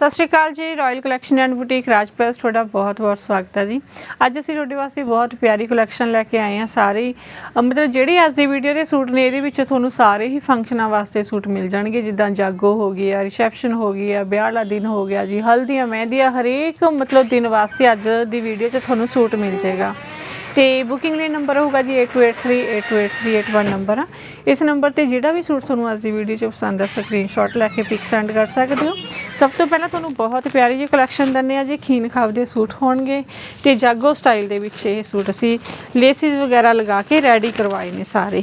Sat Sri Akal ji royal collection and boutique ਰਾਜਪ੍ਰੈਸ, ਤੁਹਾਡਾ ਬਹੁਤ-ਬਹੁਤ ਸਵਾਗਤ ਹੈ ਜੀ। ਅੱਜ ਅਸੀਂ ਤੁਹਾਡੇ ਵਾਸਤੇ ਬਹੁਤ ਪਿਆਰੀ ਕਲੈਕਸ਼ਨ ਲੈ ਕੇ ਆਏ ਹਾਂ, ਸਾਰੇ ਹੀ ਮਤਲਬ ਜਿਹੜੇ ਅੱਜ ਦੀ ਵੀਡੀਓ ਦੇ ਸੂਟ ਨੇ, ਇਹਦੇ ਵਿੱਚ ਤੁਹਾਨੂੰ ਸਾਰੇ ਹੀ ਫੰਕਸ਼ਨਾਂ ਵਾਸਤੇ ਸੂਟ ਮਿਲ ਜਾਣਗੇ, ਜਿੱਦਾਂ ਜਾਗੋ ਹੋ ਗਈ ਆ ਰਿਸੈਪਸ਼ਨ ਹੋ ਗਈ ਆ, ਵਿਆਹ ਵਾਲਾ ਦਿਨ ਹੋ ਗਿਆ ਜੀ, ਹਲਦੀਆਂ, ਮਹਿੰਦੀਆਂ, ਹਰੇਕ ਮਤਲਬ ਦਿਨ ਵਾਸਤੇ ਅੱਜ ਦੀ ਵੀਡੀਓ 'ਚ ਤੁਹਾਨੂੰ ਸੂਟ ਮਿਲ ਜਾਏਗਾ। ਤੇ ਬੁਕਿੰਗ ਲਈ ਨੰਬਰ ਹੋਊਗਾ ਜੀ 8283828381 ਨੰਬਰ ਆ। ਇਸ ਨੰਬਰ ਤੇ ਜਿਹੜਾ ਵੀ ਸੂਟ ਤੁਹਾਨੂੰ ਅੱਜ ਦੀ ਵੀਡੀਓ 'ਚ ਪਸੰਦ ਆ ਸਕਰੀਨਸ਼ਾਟ ਲੈ ਕੇ ਪਿਕ ਸੈਂਡ ਕਰ ਸਕਦੇ ਹੋ। ਸਭ ਤੋਂ ਪਹਿਲਾਂ ਤੁਹਾਨੂੰ ਬਹੁਤ ਪਿਆਰੀ ਜਿਹੀ ਕਲੈਕਸ਼ਨ ਦਿੰਨੇ ਆ ਜੀ, ਖੀਨ ਖਾਬ ਦੇ ਸੂਟ ਹੋਣਗੇ ਤੇ ਜਾਗੋ ਸਟਾਈਲ ਦੇ ਵਿੱਚ ਇਹ ਸੂਟ ਅਸੀਂ ਲੇਸਿਸ ਵਗੈਰਾ ਲਗਾ ਕੇ ਰੈਡੀ ਕਰਵਾਏ ਨੇ ਸਾਰੇ।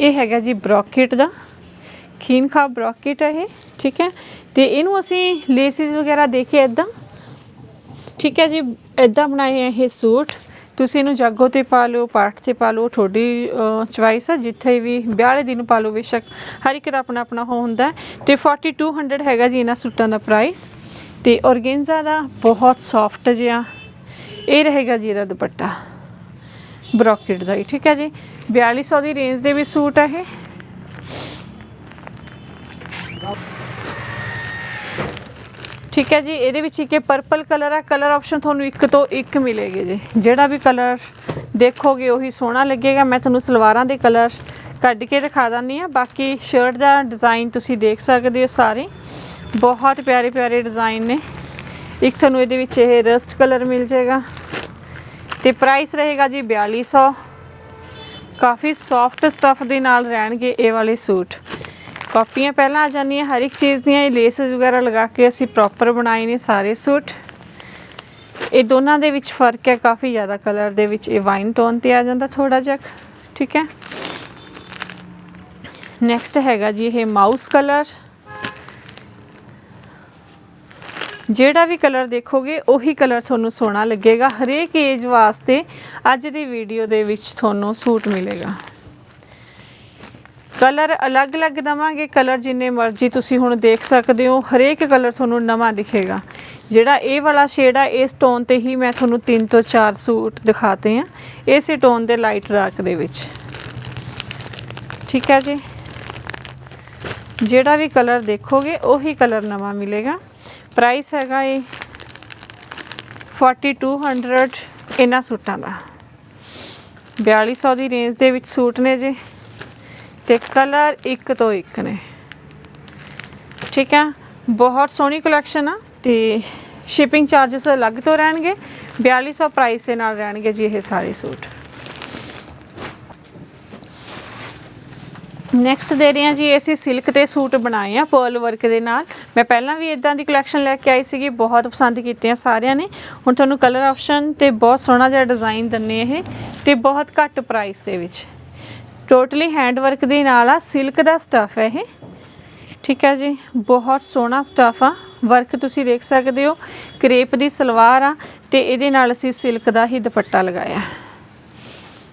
ਇਹ ਹੈਗਾ ਜੀ ਬ੍ਰੋਕੇਟ ਦਾ। ਖੀਨ ਖਾਬ ਬ੍ਰੋਕੇਟ ਹੈ ਇਹ, ਠੀਕ ਹੈ? ਤੇ ਇਹਨੂੰ ਅਸੀਂ ਲੇਸਿਸ ਵਗੈਰਾ ਦੇ ਕੇ ਇਦਾਂ ਠੀਕ ਹੈ ਜੀ ਇਦਾਂ ਬਣਾਏ ਹੈ ਇਹ ਸੂਟ। ਤੁਸੀਂ ਇਹਨੂੰ ਜਾਗੋ ਤੇ ਪਾ ਲਓ, ਪਾਠ ਤੇ ਪਾ ਲਓ, ਤੁਹਾਡੀ ਚੁਆਇਸ ਆ, ਜਿੱਥੇ ਵੀ ਵਿਆਹ ਵਾਲੇ ਦਿਨ ਪਾ ਲਓ ਬੇਸ਼ੱਕ, ਹਰ ਇੱਕ ਦਾ ਆਪਣਾ ਆਪਣਾ ਉਹ ਹੁੰਦਾ ਹੈ। ਤੇ 4200 ਹੈਗਾ ਜੀ ਇਹਨਾਂ ਸੂਟਾਂ ਦਾ ਪ੍ਰਾਈਸ ਤੇ ਔਰਗੇਂਜ਼ਾ ਦਾ ਬਹੁਤ ਸੌਫਟ ਜਿਹਾ, ਇਹ ਰਹੇਗਾ ਜੀ ਇਹਦਾ ਦੁਪੱਟਾ। ਬ੍ਰੋਕੇਟ ਦਾ ਹੀ, ਠੀਕ ਹੈ ਜੀ। 4200 ਦੀ ਰੇਂਜ ਦੇ ਵੀ ਸੂਟ ਹੈ ਇਹ। ਠੀਕ ਹੈ ਜੀ, ਇਹਦੇ ਵਿੱਚ ਇੱਕ ਪਰਪਲ ਕਲਰ ਆ। ਕਲਰ ਆਪਸ਼ਨ ਤੁਹਾਨੂੰ ਇੱਕ ਤੋਂ ਇੱਕ ਮਿਲੇਗੇ ਜੀ। ਜਿਹੜਾ ਵੀ ਕਲਰ ਦੇਖੋਗੇ, ਉਹੀ ਸੋਹਣਾ ਲੱਗੇਗਾ। ਮੈਂ ਤੁਹਾਨੂੰ ਸਲਵਾਰਾਂ ਦੇ ਕਲਰ ਕੱਢ ਕੇ ਦਿਖਾ ਦਿੰਨੀ ਆ ਬਾਕੀ ਸ਼ਰਟ ਦਾ ਡਿਜ਼ਾਈਨ ਤੁਸੀਂ ਦੇਖ ਸਕਦੇ ਹੋ ਸਾਰੇ। ਬਹੁਤ ਪਿਆਰੇ ਪਿਆਰੇ ਡਿਜ਼ਾਈਨ ਨੇ। ਇੱਕ ਤੁਹਾਨੂੰ ਇਹਦੇ ਵਿੱਚ ਇਹ ਰਸਟ ਕਲਰ ਮਿਲ ਜਾਏਗਾ। ਤੇ ਪ੍ਰਾਈਸ ਰਹੇਗਾ ਜੀ 4200 ਕਾਫੀ ਸੌਫਟ ਸਟਫ ਦੇ ਨਾਲ ਰਹਿਣਗੇ ਇਹ ਵਾਲੇ ਸੂਟ। ਕਾਪੀਆਂ ਪਹਿਲਾਂ ਆ ਜਾਂਦੀਆਂ, ਹਰ ਇੱਕ ਚੀਜ਼ ਦੀਆਂ, ਇਹ ਲੇਸ ਵਗੈਰਾ ਲਗਾ ਕੇ ਅਸੀਂ ਪ੍ਰੋਪਰ ਬਣਾਏ ਨੇ ਸਾਰੇ ਸੂਟ। ਇਹ ਦੋਨਾਂ ਦੇ ਵਿੱਚ ਫ਼ਰਕ ਹੈ, ਕਾਫੀ ਜ਼ਿਆਦਾ ਕਲਰ ਦੇ ਵਿੱਚ ਇਹ ਵਾਈਨ ਟੋਨ ਤੇ ਆ ਜਾਂਦਾ ਥੋੜਾ ਜਿਹਾ, ਠੀਕ ਹੈ? ਨੈਕਸਟ ਹੈਗਾ ਜੀ ਇਹ ਮਾਊਸ ਕਲਰ ਜਿਹੜਾ ਵੀ ਕਲਰ ਦੇਖੋਗੇ, ਉਹੀ ਕਲਰ ਤੁਹਾਨੂੰ ਸੋਹਣਾ ਲੱਗੇਗਾ। ਹਰੇਕ ਏਜ ਵਾਸਤੇ ਅੱਜ ਦੀ ਵੀਡੀਓ ਦੇ ਵਿੱਚ ਤੁਹਾਨੂੰ ਸੂਟ ਮਿਲੇਗਾ। ਕਲਰ ਅਲੱਗ-ਅਲੱਗ ਦਵਾਂਗੇ, ਕਲਰ ਜਿੰਨੇ ਮਰਜ਼ੀ ਤੁਸੀਂ ਹੁਣ ਦੇਖ ਸਕਦੇ ਹੋ, ਹਰੇਕ ਕਲਰ ਤੁਹਾਨੂੰ ਨਵਾਂ ਦਿਖੇਗਾ। ਜਿਹੜਾ ਇਹ ਵਾਲਾ ਸ਼ੇਡ ਆ, ਇਸ ਟੋਨ ਤੇ ਹੀ ਮੈਂ ਤੁਹਾਨੂੰ 3 ਤੋਂ 4 ਸੂਟ ਦਿਖਾਤੇ ਆ। ਇਸੇ ਟੋਨ ਦੇ ਲਾਈਟ ਡਾਰਕ ਦੇ ਵਿੱਚ। ਠੀਕ ਹੈ ਜੀ? ਜਿਹੜਾ ਵੀ ਕਲਰ ਦੇਖੋਗੇ, ਉਹੀ ਕਲਰ ਨਵਾਂ ਮਿਲੇਗਾ। ਪ੍ਰਾਈਸ ਹੈਗਾ ਇਹ 4200 ਇਹਨਾਂ ਸੂਟਾਂ ਦਾ। 4200 ਦੀ ਰੇਂਜ ਦੇ ਵਿੱਚ ਸੂਟ ਨੇ ਜੀ। ਤੇ ਕਲਰ ਇੱਕ ਤੋਂ ਇੱਕ ਨੇ। ਠੀਕ ਹੈ ਬਹੁਤ ਸੋਹਣੀ ਕਲੈਕਸ਼ਨ ਆ ਤੇ ਸ਼ਿਪਿੰਗ ਚਾਰजेस ਅਲੱਗ ਤੋਂ ਰਹਿਣਗੇ 4200 ਪ੍ਰਾਈਸ ਦੇ ਨਾਲ ਰਹਿਣਗੇ ਜੀ ਇਹ ਸਾਰੇ ਸੂਟ। ਨੈਕਸਟ ਦੇ ਰਹੇ ਹਾਂ ਜੀ, ਅਸੀਂ ਸਿਲਕ ਤੇ ਸੂਟ ਬਣਾਏ ਆ ਪਰਲ ਵਰਕ ਦੇ ਨਾਲ। ਮੈਂ ਪਹਿਲਾਂ ਵੀ ਇਦਾਂ ਦੀ ਕਲੈਕਸ਼ਨ ਲੈ ਕੇ ਆਈ ਸੀਗੀ, ਬਹੁਤ ਪਸੰਦ ਕੀਤੇ ਆ ਸਾਰਿਆਂ ਨੇ। ਹੁਣ ਤੁਹਾਨੂੰ ਕਲਰ ਆਪਸ਼ਨ ਤੇ ਬਹੁਤ ਸੋਹਣਾ ਜਿਹਾ ਡਿਜ਼ਾਈਨ ਦੰਨੇ ਇਹ ਤੇ ਬਹੁਤ ਘੱਟ ਪ੍ਰਾਈਸ ਦੇ ਵਿੱਚ। ਟੋਟਲੀ ਹੈਂਡ ਵਰਕ ਦੇ ਨਾਲ ਆ ਸਿਲਕ ਦਾ ਸਟਫ ਹੈ ਇਹ। ਠੀਕ ਹੈ ਜੀ, ਬਹੁਤ ਸੋਹਣਾ ਸਟਫ ਆ। ਵਰਕ ਤੁਸੀਂ ਦੇਖ ਸਕਦੇ ਹੋ, ਕਰੇਪ ਦੀ ਸਲਵਾਰ ਆ ਤੇ ਇਹਦੇ ਨਾਲ ਅਸੀਂ ਸਿਲਕ ਦਾ ਹੀ ਦੁਪੱਟਾ ਲਗਾਇਆ।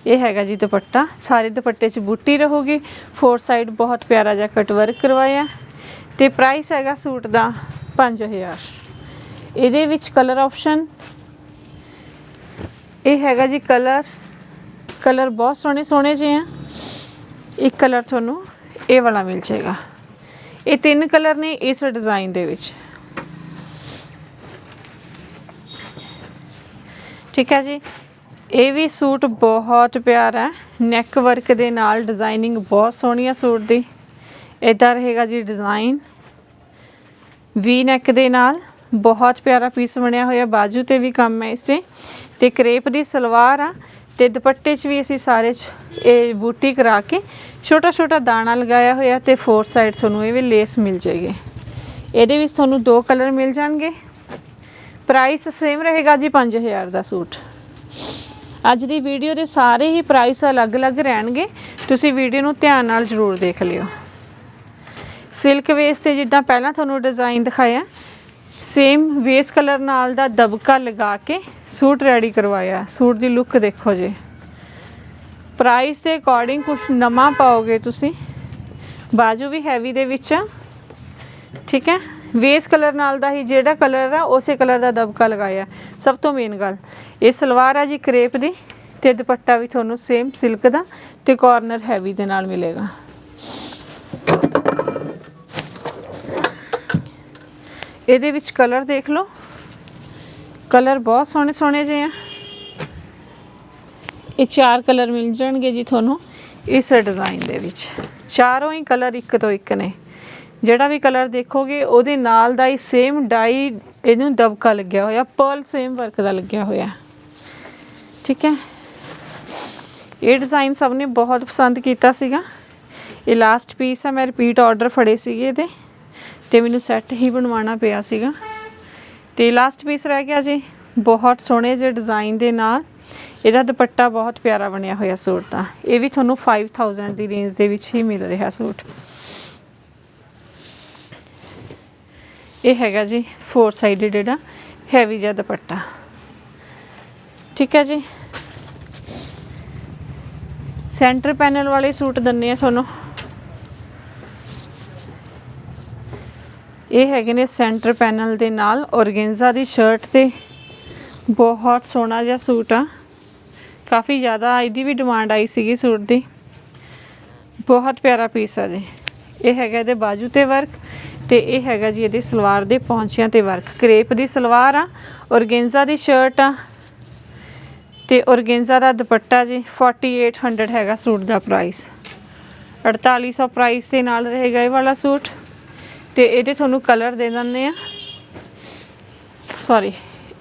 ਇਹ ਹੈਗਾ ਜੀ ਦੁਪੱਟਾ। ਸਾਰੇ ਦੁਪੱਟੇ 'ਚ ਬੂਟੀ ਰਹੂਗੀ। ਫੋਰ ਸਾਈਡ ਬਹੁਤ ਪਿਆਰਾ ਜਿਹਾ ਕਟ ਵਰਕ ਕਰਵਾਇਆ। ਤੇ ਪ੍ਰਾਈਸ ਹੈਗਾ ਸੂਟ ਦਾ 5000 ਇਹਦੇ ਵਿੱਚ ਕਲਰ ਆਪਸ਼ਨ ਇਹ ਹੈਗਾ ਜੀ ਕਲਰ ਕਲਰ ਬਹੁਤ ਸੋਹਣੇ ਸੋਹਣੇ ਜਿਹੇ ਆ। ਇੱਕ ਕਲਰ ਤੁਹਾਨੂੰ ਇਹ ਵਾਲਾ ਮਿਲ ਜਾਏਗਾ। ਇਹ ਤਿੰਨ ਕਲਰ ਨੇ ਇਸ ਡਿਜ਼ਾਈਨ ਦੇ ਵਿੱਚ। ਠੀਕ ਹੈ ਜੀ। ਇਹ ਵੀ ਸੂਟ ਬਹੁਤ ਪਿਆਰਾ ਹੈ। ਨੈਕ ਵਰਕ ਦੇ ਨਾਲ ਡਿਜ਼ਾਈਨਿੰਗ ਬਹੁਤ ਸੋਹਣੀ ਹੈ ਸੂਟ ਦੀ। ਇਦਾਂ ਰਹੇਗਾ ਜੀ ਡਿਜ਼ਾਈਨ ਵੀ ਨੈਕ ਦੇ ਨਾਲ ਬਹੁਤ ਪਿਆਰਾ ਪੀਸ ਬਣਿਆ ਹੋਇਆ। ਬਾਜੂ ਤੇ ਵੀ ਕੰਮ ਹੈ ਇਸ 'ਤੇ ਤੇ ਕਰੇਪ ਦੀ ਸਲਵਾਰ ਆ। ਤੇ ਦੁਪੱਟੇ 'ਚ ਵੀ ਅਸੀਂ ਸਾਰੇ 'ਚ ਇਹ ਬੂਟੀ ਕਰਾ ਕੇ ਛੋਟਾ ਛੋਟਾ ਦਾਣਾ ਲਗਾਇਆ ਹੋਇਆ ਤੇ ਫੋਰ ਸਾਈਡ ਤੁਹਾਨੂੰ ਇਹ ਵੀ ਲੇਸ ਮਿਲ ਜਾਏਗੀ। ਇਹਦੇ ਵਿੱਚ ਤੁਹਾਨੂੰ ਦੋ ਕਲਰ ਮਿਲ ਜਾਣਗੇ। ਪ੍ਰਾਈਸ ਸੇਮ ਰਹੇਗਾ ਜੀ 5000 ਦਾ ਸੂਟ। ਅੱਜ ਦੀ ਵੀਡੀਓ ਦੇ ਸਾਰੇ ਹੀ ਪ੍ਰਾਈਸ ਅਲੱਗ-ਅਲੱਗ ਰਹਿਣਗੇ। ਤੁਸੀਂ ਵੀਡੀਓ ਨੂੰ ਧਿਆਨ ਨਾਲ ਜ਼ਰੂਰ ਦੇਖ ਲਿਓ। ਸਿਲਕ ਵੇਸ ਤੇ ਜਿੱਦਾਂ ਪਹਿਲਾਂ ਤੁਹਾਨੂੰ ਡਿਜ਼ਾਈਨ ਦਿਖਾਇਆ ਸੇਮ ਵੇਸ ਕਲਰ ਨਾਲ ਦਾ ਦਬਕਾ ਲਗਾ ਕੇ ਸੂਟ ਰੈਡੀ ਕਰਵਾਇਆ। ਸੂਟ ਦੀ ਲੁੱਕ ਦੇਖੋ ਜੀ। ਪ੍ਰਾਈਸ ਦੇ ਅਕੋਰਡਿੰਗ ਕੁਝ ਨਵਾਂ ਪਾਓਗੇ ਤੁਸੀਂ। ਬਾਜੂ ਵੀ ਹੈਵੀ ਦੇ ਵਿੱਚ ਆ। ਠੀਕ ਹੈ? ਵੇਸ ਕਲਰ ਨਾਲ ਦਾ ਹੀ ਜਿਹੜਾ ਕਲਰ ਆ, ਉਸੇ ਕਲਰ ਦਾ ਦਬਕਾ ਲਗਾਇਆ। ਸਭ ਤੋਂ ਮੇਨ ਗੱਲ। ਇਹ ਸਲਵਾਰ ਆ ਜੀ ਕਰੇਪ ਦੀ ਤੇ ਦੁਪੱਟਾ ਵੀ ਤੁਹਾਨੂੰ ਸੇਮ ਸਿਲਕ ਦਾ ਤੇ ਕਾਰਨਰ ਹੈਵੀ ਦੇ ਨਾਲ ਮਿਲੇਗਾ। ਇਹਦੇ ਵਿੱਚ ਕਲਰ ਦੇਖ ਲਓ। ਕਲਰ ਬਹੁਤ ਸੋਹਣੇ ਸੋਹਣੇ ਜਿਹੇ ਆ। ਇਹ ਚਾਰ ਕਲਰ ਮਿਲ ਜਾਣਗੇ ਜੀ ਤੁਹਾਨੂੰ ਇਸ ਡਿਜ਼ਾਈਨ ਦੇ ਵਿੱਚ। ਚਾਰੋਂ ਹੀ ਕਲਰ ਇੱਕ ਤੋਂ ਇੱਕ ਨੇ। ਜਿਹੜਾ ਵੀ ਕਲਰ ਦੇਖੋਗੇ, ਉਹਦੇ ਨਾਲ ਦਾ ਹੀ ਸੇਮ ਡਾਈ ਇਹਨੂੰ ਦਬਕਾ ਲੱਗਿਆ ਹੋਇਆ ਪਰਲ ਸੇਮ ਵਰਕ ਦਾ ਲੱਗਿਆ ਹੋਇਆ। ਠੀਕ ਹੈ? ਇਹ ਡਿਜ਼ਾਈਨ ਸਭ ਨੇ ਬਹੁਤ ਪਸੰਦ ਕੀਤਾ ਸੀਗਾ। ਇਹ ਲਾਸਟ ਪੀਸ ਹੈ ਮੈਂ ਰਿਪੀਟ ਆਰਡਰ ਫੜੇ ਸੀਗੇ ਇਹਦੇ। ਤੇ ਮੈਨੂੰ ਸੈੱਟ ਹੀ ਬਣਵਾਉਣਾ ਪਿਆ ਸੀਗਾ। ਤੇ ਲਾਸਟ ਪੀਸ ਰਹਿ ਗਿਆ ਜੀ। ਬਹੁਤ ਸੋਹਣੇ ਜਿਹੇ ਡਿਜ਼ਾਈਨ ਦੇ ਨਾਲ ਇਹਦਾ ਦੁਪੱਟਾ ਬਹੁਤ ਪਿਆਰਾ ਬਣਿਆ ਹੋਇਆ ਸੂਟ ਦਾ। ਇਹ ਵੀ ਤੁਹਾਨੂੰ 5000 ਦੀ ਰੇਂਜ ਦੇ ਵਿੱਚ ਹੀ ਮਿਲ ਰਿਹਾ ਸੂਟ। ਇਹ ਹੈਗਾ ਜੀ ਫੋਰ ਸਾਈਡਡ ਜਿਹੜਾ ਹੈਵੀ ਜਿਹਾ ਦੁਪੱਟਾ। ਠੀਕ ਹੈ ਜੀ। ਸੈਂਟਰ ਪੈਨਲ ਵਾਲੇ ਸੂਟ ਦੰਨੇ ਆ ਤੁਹਾਨੂੰ। ਇਹ ਹੈਗੇ ਨੇ ਸੈਂਟਰ ਪੈਨਲ ਦੇ ਨਾਲ ਔਰਗੈਂਜ਼ਾ ਦੀ ਸ਼ਰਟ ਤੇ। ਬਹੁਤ ਸੋਹਣਾ ਜਿਹਾ ਸੂਟ ਆ। ਕਾਫੀ ਜ਼ਿਆਦਾ ਇਹਦੀ ਵੀ ਡਿਮਾਂਡ ਆਈ ਸੀਗੀ ਸੂਟ ਦੀ। ਬਹੁਤ ਪਿਆਰਾ ਪੀਸ ਆ ਜੀ। ਇਹ ਹੈਗਾ ਇਹਦੇ ਬਾਜੂ ਤੇ ਵਰਕ ਤੇ ਇਹ ਹੈਗਾ ਜੀ ਇਹਦੇ ਸਲਵਾਰ ਦੇ ਪੌਂਚਿਆਂ ਤੇ ਵਰਕ। ਕਰੇਪ ਦੀ ਸਲਵਾਰ ਆ, ਔਰਗੈਂਜ਼ਾ ਦੀ ਸ਼ਰਟ ਆ ਤੇ ਔਰਗੈਂਜ਼ਾ ਦਾ ਦੁਪੱਟਾ ਜੀ 4800 ਹੈਗਾ ਸੂਟ ਦਾ ਪ੍ਰਾਈਸ 4800 ਪ੍ਰਾਈਸ ਦੇ ਨਾਲ ਰਹੇਗਾ ਇਹ ਵਾਲਾ ਸੂਟ। ਤੇ ਇਹਦੇ ਤੁਹਾਨੂੰ ਕਲਰ ਦੇ ਦਿੰਦੇ ਆ ਸੌਰੀ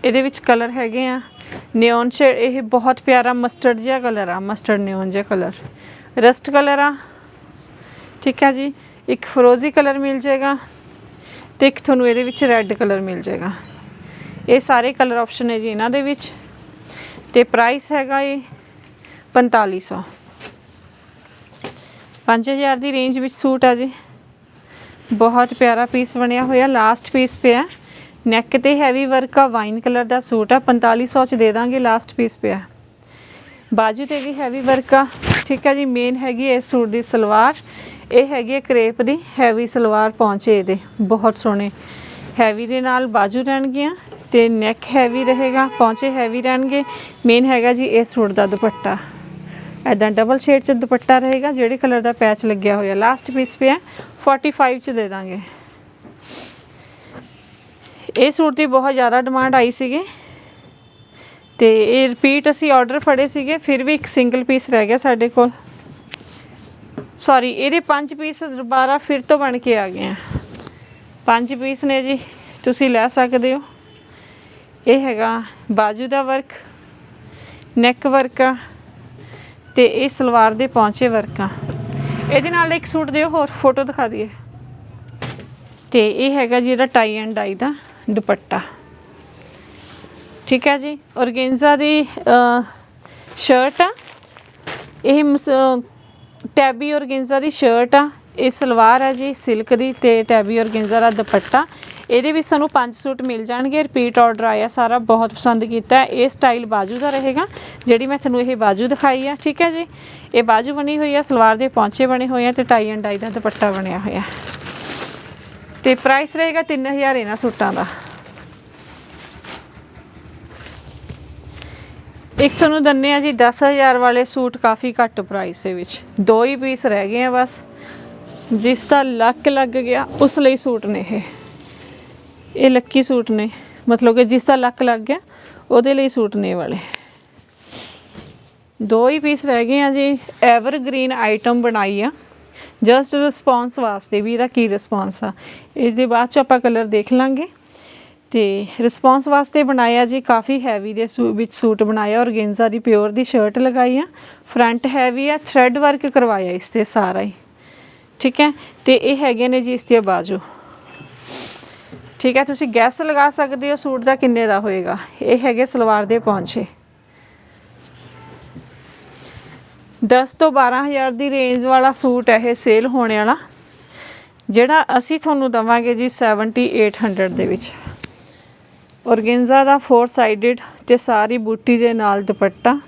ਇਹਦੇ ਵਿੱਚ ਕਲਰ ਹੈਗੇ ਆ। ਨਿਓਨ ਸ਼ੇਡ ਇਹ ਬਹੁਤ ਪਿਆਰਾ ਮਸਟਰਡ ਜਿਹਾ ਕਲਰ ਆ ਮਸਟਰਡ ਨਿਓਨ ਜਿਹਾ ਕਲਰ ਰਸਟ ਕਲਰ ਆ। ਠੀਕ ਹੈ ਜੀ। ਇੱਕ ਫਰੋਜ਼ੀ ਕਲਰ ਮਿਲ ਜਾਏਗਾ ਤੇ ਇੱਕ ਤੁਹਾਨੂੰ ਇਹਦੇ ਵਿੱਚ ਰੈੱਡ ਕਲਰ ਮਿਲ ਜਾਏਗਾ। ਇਹ ਸਾਰੇ ਕਲਰ ਆਪਸ਼ਨ ਹੈ ਜੀ ਇਹਨਾਂ ਦੇ ਵਿੱਚ। ਤੇ ਪ੍ਰਾਈਸ ਹੈਗਾ ਇਹ 4500 5000 ਦੀ ਰੇਂਜ ਵਿੱਚ ਸੂਟ ਆ ਜੀ। ਬਹੁਤ ਪਿਆਰਾ ਪੀਸ ਬਣਿਆ ਹੋਇਆ ਲਾਸਟ ਪੀਸ ਪਿਆ। ਨੈਕ ਤੇ ਹੈਵੀ ਵਰਕ ਆ ਵਾਈਨ ਕਲਰ ਦਾ ਸੂਟ ਆ 4500 ਚ ਦੇ ਦਾਂਗੇ ਲਾਸਟ ਪੀਸ ਪਿਆ। ਬਾਜੂ ਤੇ ਵੀ ਹੈਵੀ ਵਰਕ ਆ, ਠੀਕ ਆ ਜੀ ਮੇਨ ਹੈਗੀ ਇਸ ਸੂਟ ਦੀ ਸਲਵਾਰ, ਇਹ ਹੈਗੀ ਹੈ ਕਰੇਪ ਦੀ ਹੈਵੀ ਸਲਵਾਰ ਪਹੁੰਚੇ ਇਹਦੇ, ਬਹੁਤ ਸੋਹਣੇ। ਹੈਵੀ ਦੇ ਨਾਲ ਬਾਜੂ ਰਹਿਣਗੀਆਂ, ਤੇ ਨੈਕ ਹੈਵੀ ਰਹੇਗਾ, ਪਹੁੰਚੇ ਹੈਵੀ ਰਹਿਣਗੇ। ਮੇਨ ਹੈਗਾ ਜੀ ਇਸ ਸੂਟ ਦਾ ਦੁਪੱਟਾ। ਐਦਾਂ ਡਬਲ ਸ਼ੇਡ ਚ ਦੁਪੱਟਾ ਰਹੇਗਾ, ਜਿਹੜੇ ਕਲਰ ਦਾ ਪੈਚ ਲੱਗਿਆ ਹੋਇਆ ਲਾਸਟ ਪੀਸ ਪਿਆ 45 ਚ ਦੇ ਦਾਂਗੇ। ਇਹ ਸੂਟ ਦੀ ਬਹੁਤ ਜ਼ਿਆਦਾ ਡਿਮਾਂਡ ਆਈ ਸੀਗੀ। ਤੇ ਇਹ ਰਿਪੀਟ ਅਸੀਂ ਆਰਡਰ ਫੜੇ ਸੀਗੇ, ਫਿਰ ਵੀ ਇੱਕ ਸਿੰਗਲ ਪੀਸ ਰਹਿ ਗਿਆ ਸਾਡੇ ਕੋਲ। ਸੌਰੀ ਇਹਦੇ ਪੰਜ ਪੀਸ ਦੁਬਾਰਾ ਫਿਰ ਤੋਂ ਬਣ ਕੇ ਆ ਗਏ ਆ। ਪੰਜ ਪੀਸ ਨੇ ਜੀ, ਤੁਸੀਂ ਲੈ ਸਕਦੇ ਹੋ। ਇਹ ਹੈਗਾ ਬਾਜੂ ਦਾ ਵਰਕ ਨੈਕ ਵਰਕ ਆ ਤੇ ਇਹ ਸਲਵਾਰ ਦੇ ਪੌਂਚੇ ਵਰਕ। ਆ ਇਹਦੇ ਨਾਲ ਇੱਕ ਸੂਟ ਦਿਓ, ਹੋਰ ਫੋਟੋ ਦਿਖਾ ਦਈਏ। ਤੇ ਇਹ ਹੈਗਾ ਜੀ ਇਹਦਾ ਟਾਈ ਐਂਡ ਡਾਈ ਦਾ ਦੁਪੱਟਾ। ਠੀਕ ਹੈ ਜੀ, ਔਰਗੈਂਜ਼ਾ ਦੀ ਸ਼ਰਟ ਆ। ਇਹ ਮਸ- ਟੈਬੀ ਔਰਗੈਂਜ਼ਾ ਦੀ ਸ਼ਰਟ ਆ। ਇਹ ਸਲਵਾਰ ਆ ਜੀ ਸਿਲਕ ਦੀ ਤੇ ਟੈਬੀ ਔਰਗੈਂਜ਼ਾ ਦਾ ਦੁਪੱਟਾ। ਇਹਦੇ ਵਿੱਚ ਸਾਨੂੰ ਪੰਜ ਸੂਟ ਮਿਲ ਜਾਣਗੇ ਰਿਪੀਟ ਆਰਡਰ ਆਇਆ, ਸਾਰਾ ਬਹੁਤ ਪਸੰਦ ਕੀਤਾ ਇਹ ਸਟਾਈਲ ਬਾਜੂ ਦਾ ਰਹੇਗਾ, ਜਿਹੜੀ ਮੈਂ ਤੁਹਾਨੂੰ ਇਹ ਬਾਜੂ ਦਿਖਾਈ ਆ, ਠੀਕ ਹੈ ਜੀ? ਇਹ ਬਾਜੂ ਬਣੀ ਹੋਈ ਆ, ਸਲਵਾਰ ਦੇ ਪੌਂਚੇ ਬਣੇ ਹੋਏ ਆ ਤੇ ਟਾਈ ਐਂਡ ਡਾਈ ਦਾ ਦੁਪੱਟਾ ਬਣਿਆ ਹੋਇਆ ਤੇ ਪ੍ਰਾਈਸ ਰਹੇਗਾ 3000 ਇਹਨਾਂ ਸੂਟਾਂ ਦਾ। ਇੱਕ ਤੁਹਾਨੂੰ ਦੰਨੇ ਆ ਜੀ 10000 ਵਾਲੇ ਸੂਟ ਕਾਫੀ ਘੱਟ ਪ੍ਰਾਈਸ ਦੇ ਵਿੱਚ। ਦੋ ਹੀ ਪੀਸ ਰਹਿ ਗਏ ਆ ਬਸ। ਜਿਸ ਦਾ ਲੱਕ ਲੱਗ ਗਿਆ, ਉਸ ਲਈ ਸੂਟ ਨੇ ਇਹ। ਇਹ ਲੱਕੀ ਸੂਟ ਨੇ। ਮਤਲਬ ਕਿ ਜਿਸ ਦਾ ਲੱਕ ਲੱਗ ਗਿਆ, ਉਹਦੇ ਲਈ ਸੂਟ ਨੇ ਵਾਲੇ। ਦੋ ਹੀ ਪੀਸ ਰਹਿ ਗਏ ਆ ਜੀ ਐਵਰਗ੍ਰੀਨ ਆਈਟਮ ਬਣਾਈ ਆ। ਜਸਟ ਰਿਸਪੌਂਸ ਵਾਸਤੇ ਵੀ ਇਹਦਾ ਕੀ ਰਿਸਪੌਂਸ ਆ। ਇਸ ਦੇ ਬਾਅਦ ਚ ਆਪਾਂ ਕਲਰ ਦੇਖ ਲਾਂਗੇ। ਤੇ ਰਿਸਪੌਂਸ ਵਾਸਤੇ ਬਣਾਇਆ ਜੀ, ਕਾਫੀ ਹੈਵੀ ਦੇ ਸੂ- ਵਿੱਚ ਸੂਟ ਬਣਾਇਆ। ਔਰਗੈਂਜ਼ਾ ਦੀ ਪਿਓਰ ਦੀ ਸ਼ਰਟ ਲਗਾਈ ਆ। ਫਰੰਟ ਹੈਵੀ ਆ ਥ੍ਰੈਡ ਵਰਕ ਕਰਵਾਇਆ ਇਸ ਤੇ ਸਾਰਾ ਹੀ। ਠੀਕ ਹੈ? ਤੇ ਇਹ ਹੈਗੇ ਨੇ ਜੀ ਇਸ ਦੇ ਬਾਜੂ। ਠੀਕ ਹੈ, ਤੁਸੀਂ ਗੈਸ ਲਗਾ ਸਕਦੇ ਹੋ ਸੂਟ ਦਾ ਕਿੰਨੇ ਦਾ ਹੋਏਗਾ। ਇਹ ਹੈਗੇ ਸਲਵਾਰ ਦੇ ਪੌਂਚੇ। 10 ਤੋਂ 12000 ਦੀ ਰੇਂਜ ਵਾਲਾ ਸੂਟ ਹੈ ਇਹ ਸੇਲ ਹੋਣੇ ਵਾਲਾ, ਜਿਹੜਾ ਅਸੀਂ ਤੁਹਾਨੂੰ ਦਵਾਂਗੇ ਜੀ 7800 ਦੇ ਵਿੱਚ। ਔਰਗੈਂਜ਼ਾ ਦਾ ਫੋਰ ਸਾਈਡਡ ਤੇ ਸਾਰੀ ਬੂਟੀ ਦੇ ਨਾਲ ਦੁਪੱਟਾ।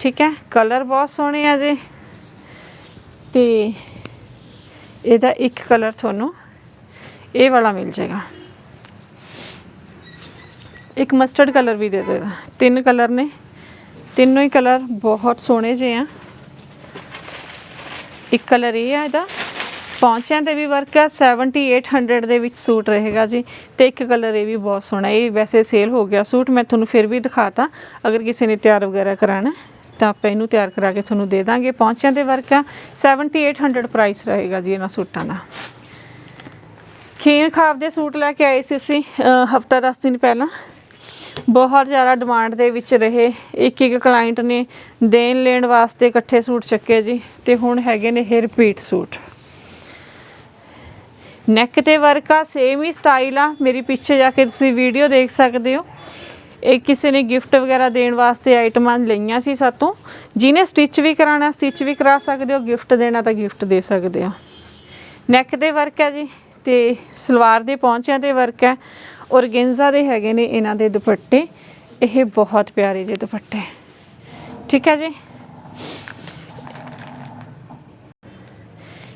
ਠੀਕ ਹੈ ਕਲਰ ਬਹੁਤ ਸੋਹਣੇ ਆ ਜੀ। ਤੇ ਇਹਦਾ ਇੱਕ ਕਲਰ ਤੁਹਾਨੂੰ ਇਹ ਵਾਲਾ ਮਿਲ ਜਾਏਗਾ। ਇੱਕ ਮਸਟਰਡ ਕਲਰ ਵੀ ਦੇ ਦੇਗਾ ਤਿੰਨ ਕਲਰ ਨੇ। ਤਿੰਨੋਂ ਹੀ ਕਲਰ ਬਹੁਤ ਸੋਹਣੇ ਜਿਹੇ ਆ। ਇੱਕ ਕਲਰ ਇਹ ਆ ਇਹਦਾ। ਪੌਂਚਿਆਂ ਤੇ ਵੀ ਵਰਕ ਹੈ 7800 ਦੇ ਵਿੱਚ ਸੂਟ ਰਹੇਗਾ ਜੀ। ਤੇ ਇੱਕ ਕਲਰ ਇਹ ਵੀ ਬਹੁਤ ਸੋਹਣਾ। ਇਹ ਵੈਸੇ ਸੇਲ ਹੋ ਗਿਆ ਸੂਟ, ਮੈਂ ਤੁਹਾਨੂੰ ਫਿਰ ਵੀ ਦਿਖਾਤਾ। ਅਗਰ ਕਿਸੇ ਨੇ ਤਿਆਰ ਵਗੈਰਾ ਕਰਾਣਾ ਤਾਂ ਆਪਾਂ ਇਹਨੂੰ ਤਿਆਰ ਕਰਾ ਕੇ ਤੁਹਾਨੂੰ ਦੇ ਦਾਂਗੇ। ਪੌਂਚਿਆਂ ਦੇ ਵਰਕ ਆ 7800 ਪ੍ਰਾਈਸ ਰਹੇਗਾ ਜੀ ਇਹਨਾਂ ਸੂਟਾਂ ਦਾ। ਖੀਰ ਖਾਬ ਦੇ ਸੂਟ ਲੈ ਕੇ ਆਏ ਸੀ ਅਸੀਂ ਹਫਤਾ 10 ਦਿਨ ਪਹਿਲਾਂ। ਬਹੁਤ ਜ਼ਿਆਦਾ ਡਿਮਾਂਡ ਦੇ ਵਿੱਚ ਰਹੇ। ਇੱਕ ਇੱਕ ਕਲਾਇੰਟ ਨੇ ਦੇਣ ਲੈਣ ਵਾਸਤੇ ਇਕੱਠੇ ਸੂਟ ਚੱਕੇ ਜੀ, ਤੇ ਹੁਣ ਹੈਗੇ ਨੇ ਇਹ ਰਿਪੀਟ ਸੂਟ। ਨੈਕ ਤੇ ਵਰਕ ਆ ਸੇਮ ਹੀ ਸਟਾਈਲ ਆ। ਮੇਰੀ ਪਿੱਛੇ ਜਾ ਕੇ ਤੁਸੀਂ ਵੀਡੀਓ ਦੇਖ ਸਕਦੇ ਹੋ। ਇਹ ਕਿਸੇ ਨੇ ਗਿਫਟ ਵਗੈਰਾ ਦੇਣ ਵਾਸਤੇ ਆਈਟਮਾਂ ਲਈਆਂ ਸੀ ਸਾਤੋਂ। ਜਿਹਨੇ ਸਟਿਚ ਵੀ ਕਰਾਣਾ ਸਟਿਚ ਵੀ ਕਰਾ ਸਕਦੇ ਹੋ ਗਿਫਟ ਦੇਣਾ ਤਾਂ ਗਿਫਟ ਦੇ ਸਕਦੇ ਹੋ। ਨੈਕ ਦੇ ਵਰਕ ਹੈ ਜੀ ਤੇ ਸਲਵਾਰ ਦੇ ਪੌਂਚਿਆਂ ਤੇ ਵਰਕ ਹੈ ਔਰਗੈਂਜ਼ਾ ਦੇ ਹੈਗੇ ਨੇ ਇਹਨਾਂ ਦੇ ਦੁਪੱਟੇ। ਇਹ ਬਹੁਤ ਪਿਆਰੇ ਜਿਹੇ ਦੁਪੱਟੇ। ਠੀਕ ਹੈ ਜੀ?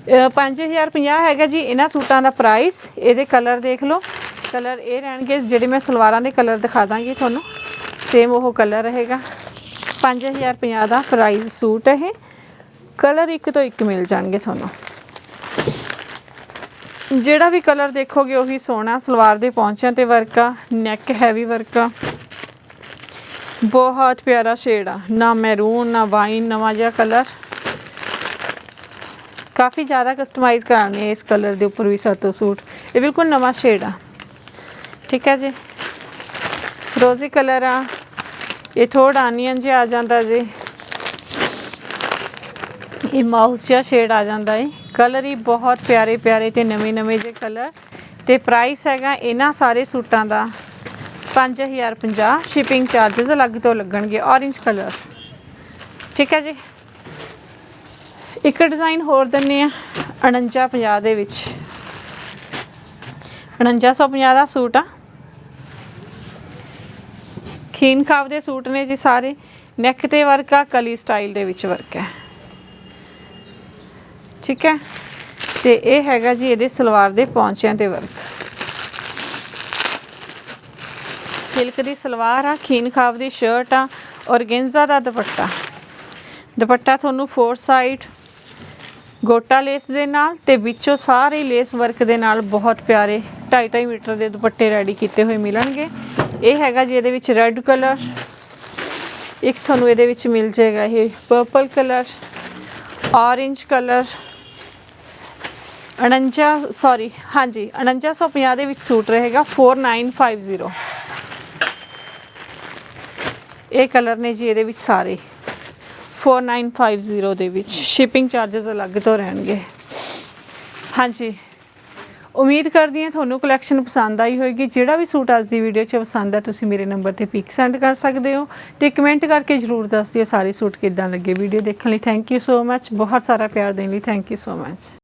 ਅ, 5050 ਹੈਗਾ ਜੀ ਇਹਨਾਂ ਸੂਟਾਂ ਦਾ ਪ੍ਰਾਈਸ ਇਹਦੇ ਕਲਰ ਦੇਖ ਲਓ। ਕਲਰ ਇਹ ਰਹਿਣਗੇ ਜਿਹੜੇ ਮੈਂ ਸਲਵਾਰਾਂ ਦੇ ਕਲਰ ਦਿਖਾ ਦਾਂਗੀ ਤੁਹਾਨੂੰ। ਸੇਮ ਉਹ ਕਲਰ ਰਹੇਗਾ। 5050 ਦਾ ਪ੍ਰਾਈਸ ਸੂਟ ਹੈ ਇਹ। ਕਲਰ ਇੱਕ ਤੋਂ ਇੱਕ ਮਿਲ ਜਾਣਗੇ ਤੁਹਾਨੂੰ। ਜਿਹੜਾ ਵੀ ਕਲਰ ਦੇਖੋਗੇ ਉਹੀ ਸੋਹਣਾ, ਸਲਵਾਰ ਦੇ ਪੌਂਚਿਆਂ ਤੇ ਵਰਕ ਆ ਨੈਕ ਹੈਵੀ ਵਰਕ। ਆ ਬਹੁਤ ਪਿਆਰਾ ਸ਼ੇਡ ਆ। ਨਾ ਮੈਰੂਨ ਨਾ ਵਾਈਨ ਨਵਾਂ ਜਿਹਾ ਕਲਰ। ਕਾਫੀ ਜ਼ਿਆਦਾ ਕਸਟਮਾਈਜ਼ ਕਰਾਣੇ ਇਸ ਕਲਰ ਦੇ ਉੱਪਰ ਵੀ ਸਾਤੋਂ ਸੂਟ। ਇਹ ਬਿਲਕੁਲ ਨਵਾਂ ਸ਼ੇਡ ਆ। ਠੀਕ ਹੈ ਜੀ? ਰੋਜ਼ੀ ਕਲਰ ਆ। ਇਹ ਥੋੜਾ ਆਨੀਅਨ ਜਿਹਾ ਆ ਜਾਂਦਾ ਜੀ। ਇਹ ਮਾਊਸ ਜਿਹਾ ਸ਼ੇਡ ਆ ਜਾਂਦਾ ਏ ਕਲਰ ਹੀ ਬਹੁਤ ਪਿਆਰੇ ਪਿਆਰੇ ਤੇ ਨਵੇਂ ਨਵੇਂ ਜੇ ਕਲਰ। ਤੇ ਪ੍ਰਾਈਸ ਹੈਗਾ ਇਹਨਾਂ ਸਾਰੇ ਸੂਟਾਂ ਦਾ 5050 ਸ਼ਿਪਿੰਗ ਚਾਰजेस ਅਲੱਗ ਤੋਂ ਲੱਗਣਗੇ, orange ਕਲਰ। ਠੀਕ ਹੈ ਜੀ? ਇੱਕ ਡਿਜ਼ਾਈਨ ਹੋਰ ਦਿੰਨੇ ਆ 4950 ਦੇ ਵਿੱਚ। 4950 ਦਾ ਸੂਟ ਆ। ਖੀਨ ਖਾਬ ਦੇ ਸੂਟ ਨੇ ਜੀ ਸਾਰੇ। ਨੈਕ ਤੇ ਵਰਕ ਆ, ਕਲੀ ਸਟਾਈਲ ਦੇ ਵਿੱਚ ਵਰਕ ਹੈ। ਠੀਕ ਹੈ? ਤੇ ਇਹ ਹੈਗਾ ਜੀ ਇਹਦੇ ਸਲਵਾਰ ਦੇ ਪੌਂਚਿਆਂ ਤੇ ਵਰਕ ਸਿਲਕ ਦੀ ਸਲਵਾਰ ਆ, ਖੀਨ ਖਾਬ ਦੀ ਸ਼ਰਟ ਆ ਔਰਗੈਂਜ਼ਾ ਦਾ ਦੁਪੱਟਾ। ਦੁਪੱਟਾ ਤੁਹਾਨੂੰ ਫੋਰ ਸਾਈਡ ਗੋਟਾ ਲੇਸ ਦੇ ਨਾਲ ਤੇ ਵਿੱਚੋਂ ਸਾਰੇ ਲੇਸ ਵਰਕ ਦੇ ਨਾਲ ਬਹੁਤ ਪਿਆਰੇ 2.5 ਮੀਟਰ ਦੇ ਦੁਪੱਟੇ ਰੈਡੀ ਕੀਤੇ ਹੋਏ ਮਿਲਣਗੇ। ਇਹ ਹੈਗਾ ਜੀ ਇਹਦੇ ਵਿੱਚ ਰੈੱਡ ਕਲਰ ਇੱਕ ਤੁਹਾਨੂੰ ਇਹਦੇ ਵਿੱਚ ਮਿਲ ਜਾਏਗਾ ਇਹ purple colour orange colour 49 sorry ਹਾਂਜੀ 4950 ਦੇ ਵਿੱਚ ਸੂਟ ਰਹੇਗਾ 4950 ਇਹ ਕਲਰ ਨੇ ਜੀ ਇਹਦੇ ਵਿੱਚ ਸਾਰੇ। 4950 ਦੇ ਵਿੱਚ। ਸ਼ਿਪਿੰਗ ਚਾਰजेस ਅਲੱਗ ਤੋਂ ਰਹਿਣਗੇ। ਹਾਂਜੀ। ਉਮੀਦ ਕਰਦੀ ਹਾਂ ਤੁਹਾਨੂੰ ਕਲੈਕਸ਼ਨ ਪਸੰਦ ਆਈ ਹੋਵੇਗੀ ਜਿਹੜਾ ਵੀ ਸੂਟ ਅੱਜ ਦੀ ਵੀਡੀਓ 'ਚ ਪਸੰਦ ਹੈ ਤੁਸੀਂ ਮੇਰੇ ਨੰਬਰ ਤੇ ਪਿਕ ਸੈਂਡ ਕਰ ਸਕਦੇ ਹੋ। ਤੇ ਕਮੈਂਟ ਕਰਕੇ ਜਰੂਰ ਦੱਸ ਦਿਓ ਸਾਰੇ ਸੂਟ ਕਿੱਦਾਂ ਲੱਗੇ। ਵੀਡੀਓ ਦੇਖਣ ਲਈ ਥੈਂਕ ਯੂ ਸੋ ਮੱਚ ਬਹੁਤ ਸਾਰਾ ਪਿਆਰ ਦੇਣ ਲਈ ਥੈਂਕ ਯੂ ਸੋ ਮੱਚ